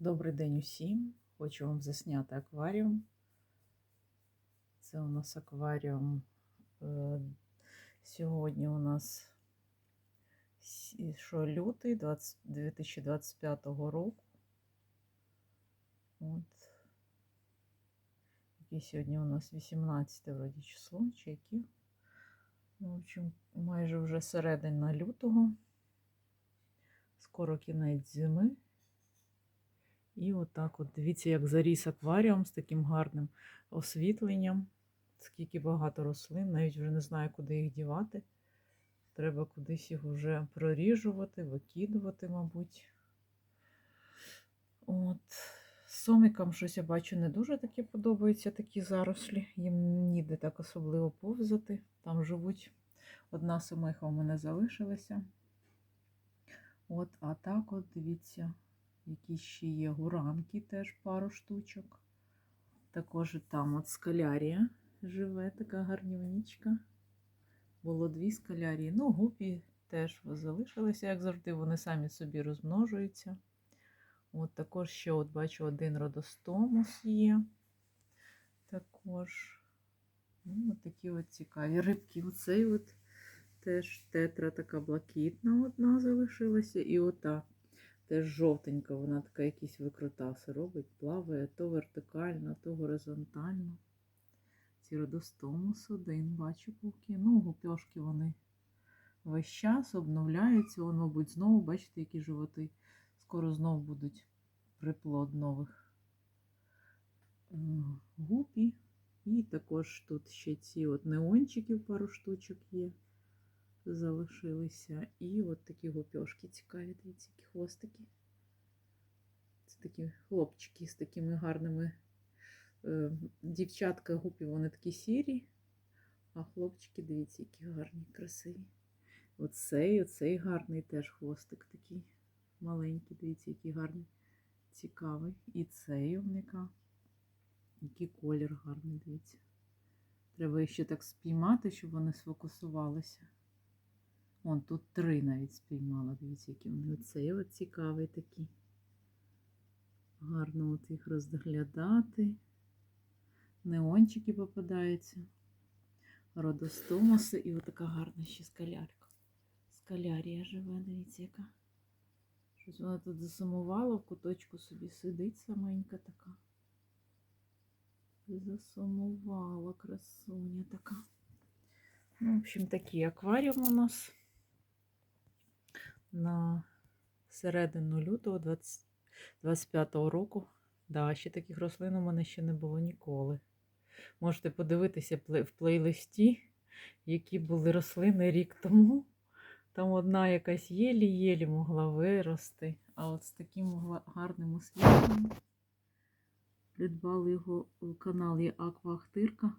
Добрий день усім. Хочу вам засняти акваріум. Це у нас акваріум. е, Сьогодні у нас сі- що, лютий 2025 року. От. Яке сьогодні у нас 18 вроді число, чи яке? Ну, в общем, майже вже середина лютого. Скоро кінець зими. І отак от дивіться, як заріс акваріум з таким гарним освітленням. Скільки багато рослин, навіть вже не знаю, куди їх дівати. Треба кудись їх вже проріжувати, викидувати, мабуть. От. Сомикам щось я бачу не дуже таке подобаються такі зарослі. Їм ніде так особливо повзати. Там живуть. Одна сомиха у мене залишилася. От, а так от дивіться, які ще є гуранки, теж пару штучок. Також там от скалярія живе, така гарнівничка. Було дві скалярії. Ну, гупі теж залишилися, як завжди, вони самі собі розмножуються. От також ще от бачу один родостомус є. Також. Ну, от такі от цікаві рибки. Оцей от теж тетра така блакитна одна залишилася. І ота теж жовтенька, вона така якісь викрутаси робить, плаває то вертикально, то горизонтально. Ці родостомус один, бачу поки. Ну, гупьошки вони весь час обновляються. Вон, мабуть, знову, бачите, які животи. Скоро знову будуть приплод нових м, гупі. І також тут ще ці от неончиків пару штучок є. Залишилися. І от такі гупьошки цікаві, дивіться, які хвостики. Це такі хлопчики з такими гарними. е, Дівчатка гупі, вони такі сірі, а хлопчики, дивіться, які гарні, красиві. Оцей, оцей гарний теж хвостик такий маленький, дивіться, який гарний, цікавий. І цей овника. Який колір гарний, дивіться. Треба їх ще так спіймати, щоб вони сфокусувалися. Вон тут три навіть спіймала. Дивіться, які вони. Оцей от цікавий такий. Гарно от їх розглядати. Неончики попадаються. Родостомоси і отака гарна ще скалярка. Скалярія живе, дивіться, яка. Щось вона тут засумувала, в куточку собі сидить саменька така. Засумувала красуня така. Ну, в общем, такий акваріум у нас на середину лютого 20 25-го року. Да, ще таких рослин у мене ще не було ніколи. Можете подивитися в плейлисті, які були рослини рік тому. Там одна якась єлі-єлі могла вирости. А от з таким гарним освітленням придбали його у каналі Аквахтирка.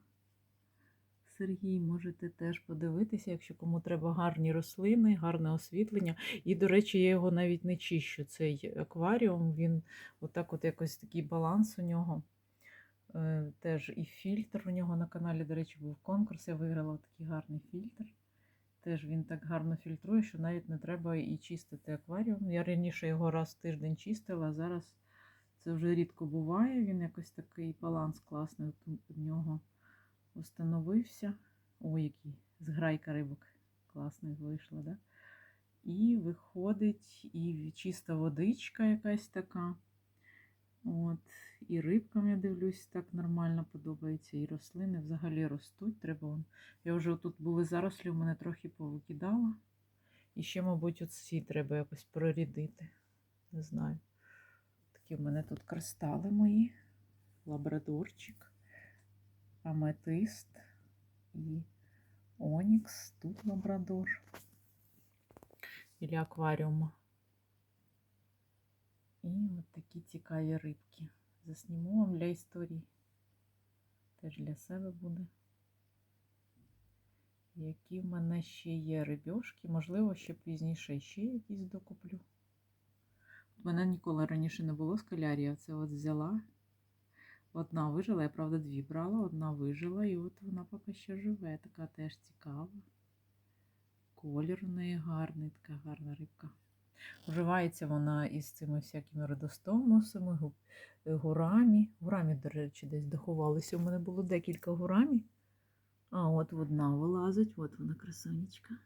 Сергій, можете теж подивитися, якщо кому треба гарні рослини, гарне освітлення. І, до речі, я його навіть не чищу. Цей акваріум, він отак, от якось такий баланс у нього. Е, Теж і фільтр у нього на каналі, до речі, був конкурс. Я виграла такий гарний фільтр. Теж він так гарно фільтрує, що навіть не треба і чистити акваріум. Я раніше його раз в тиждень чистила, а зараз це вже рідко буває. Він якось такий баланс класний у нього установився. Ой, який зграйка рибок класний вийшла, да? І виходить і чиста водичка якась така. От, і рибкам, я дивлюсь, так нормально подобається. І рослини взагалі ростуть. Треба вон. Я вже тут були зарослі, у мене трохи повикидала. І ще, мабуть, оці треба якось прорідити. Не знаю. Такі в мене тут кристали мої. Лабрадорчик, аметист і онікс. Тут лабрадор. Біля акваріуму. І от такі цікаві рибки. Засніму вам для історії. Теж для себе буде. Які в мене ще є рибьошки, можливо, ще пізніше ще якісь докуплю. У мене ніколи раніше не було скалярія, це от взяла. Одна вижила, я правда дві брала, одна вижила, і от вона поки що живе, така теж цікава. Колір у неї гарний, така гарна рибка. Вживається вона із цими всякими родостомусами, гу- е, гурамі. До речі, десь заховалися. У мене було декілька гурамі. А от одна вилазить, от вона красунечка.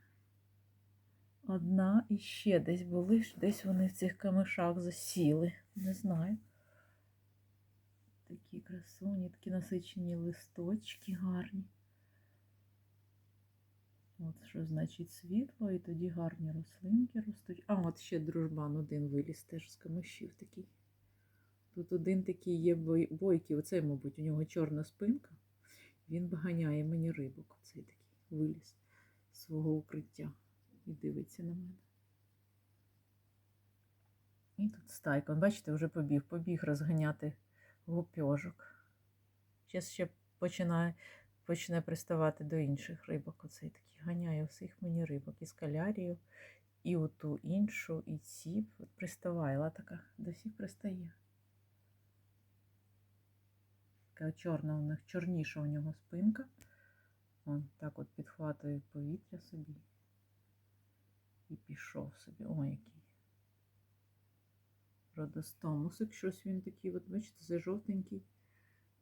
Одна і ще десь були, десь вони в цих камишах засіли. Не знаю. Такі красуні, такі насичені листочки гарні. От що значить світло, і тоді гарні рослинки ростуть. А, от ще дружбан один виліз теж з камишів такий. Тут один такий є бой- бойкий, оцей, мабуть, у нього чорна спинка. Він виганяє мені рибок. Оцей такий виліз з свого укриття і дивиться на мене. І тут стайка. Он, бачите, вже побіг, побіг розганяти гупьожок. Зараз ще починає, почне приставати до інших рибок. Оцей такий ганяє всіх мені рибок. І скалярію, і оту іншу, і ці. От приставає, така до всіх пристає. Така чорна у них, чорніша у нього спинка. Он так от підхватує повітря собі. І пішов собі. Ой, який. Родостомусик, щось він такий, от бачите, це жовтенький.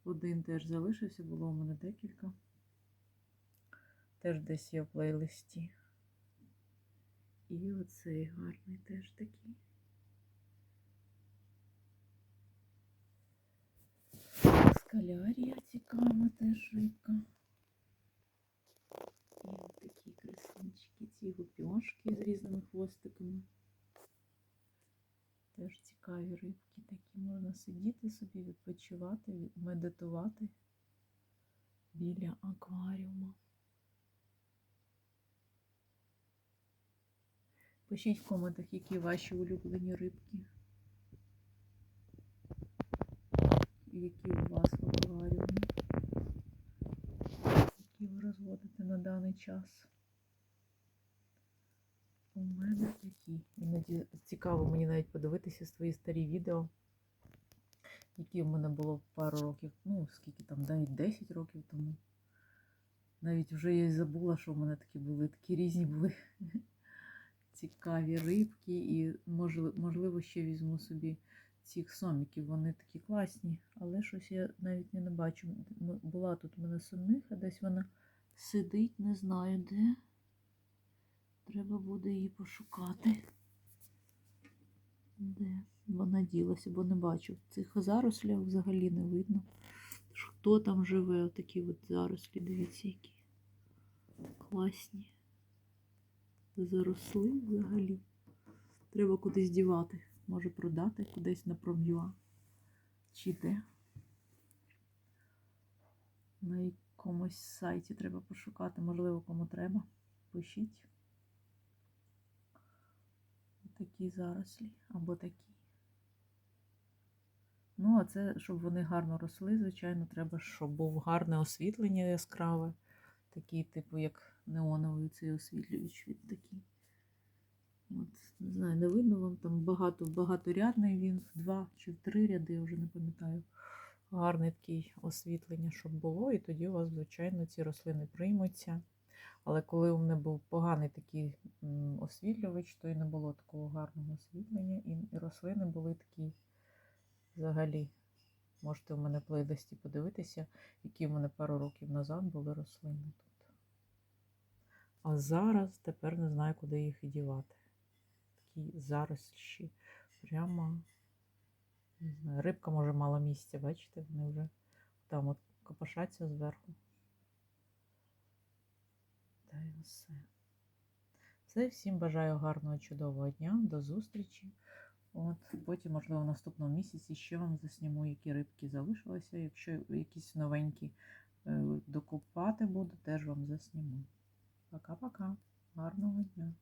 Один теж залишився, було у мене декілька. Теж десь є в плейлисті. І оцей гарний теж такий. Скалярія цікава теж рибка. І от такі красунчики, ці гупьошки з різними хвостиками. Теж цікаві рибки такі. Можна сидіти собі, відпочивати, медитувати біля акваріума. Пишіть в коментах, які ваші улюблені рибки. Які у вас в акваріумі. Які ви розводите на даний час. У мене такі. Іноді цікаво мені навіть подивитися свої старі відео, які в мене було пару років, ну, скільки там, навіть 10 років тому. Навіть вже я забула, що в мене такі були, такі різні були цікаві рибки. І можливо ще візьму собі цих соміків. Вони такі класні, але щось я навіть не бачу. Була тут у мене сомиха, десь вона сидить, не знаю де. Треба буде її пошукати. Де вона ділася, бо не бачу. Цих зарослях взагалі не видно. Хто там живе, отакі от зарослі, дивіться, які класні. Заросли взагалі. Треба кудись дівати. Може продати кудись на пром'юа. Чи де. На якомусь сайті треба пошукати, можливо, кому треба. Пишіть такі зарослі або такі. Ну, а це, щоб вони гарно росли, звичайно, треба, щоб був гарне освітлення яскраве. Такий, типу, як неоновий цей освітлювач від такий. От, не знаю, не видно вам там багато, багаторядний він, два чи три ряди, я вже не пам'ятаю. Гарне таке освітлення, щоб було, і тоді у вас, звичайно, ці рослини приймуться. Але коли у мене був поганий такий освітлювач, то і не було такого гарного освітлення, і, рослини були такі взагалі. Можете у мене в плейлисті подивитися, які в мене пару років назад були рослини тут. А зараз тепер не знаю, куди їх і дівати. Такі зарослі. Прямо, не знаю, рибка може мало місця, бачите, вони вже там от копошаться зверху. Та й все. Все, всім бажаю гарного, чудового дня, до зустрічі. От, потім, можливо, в наступному місяці ще вам засніму, які рибки залишилися. Якщо якісь новенькі е, докупати буду, теж вам засніму. Пока-пока. Гарного дня.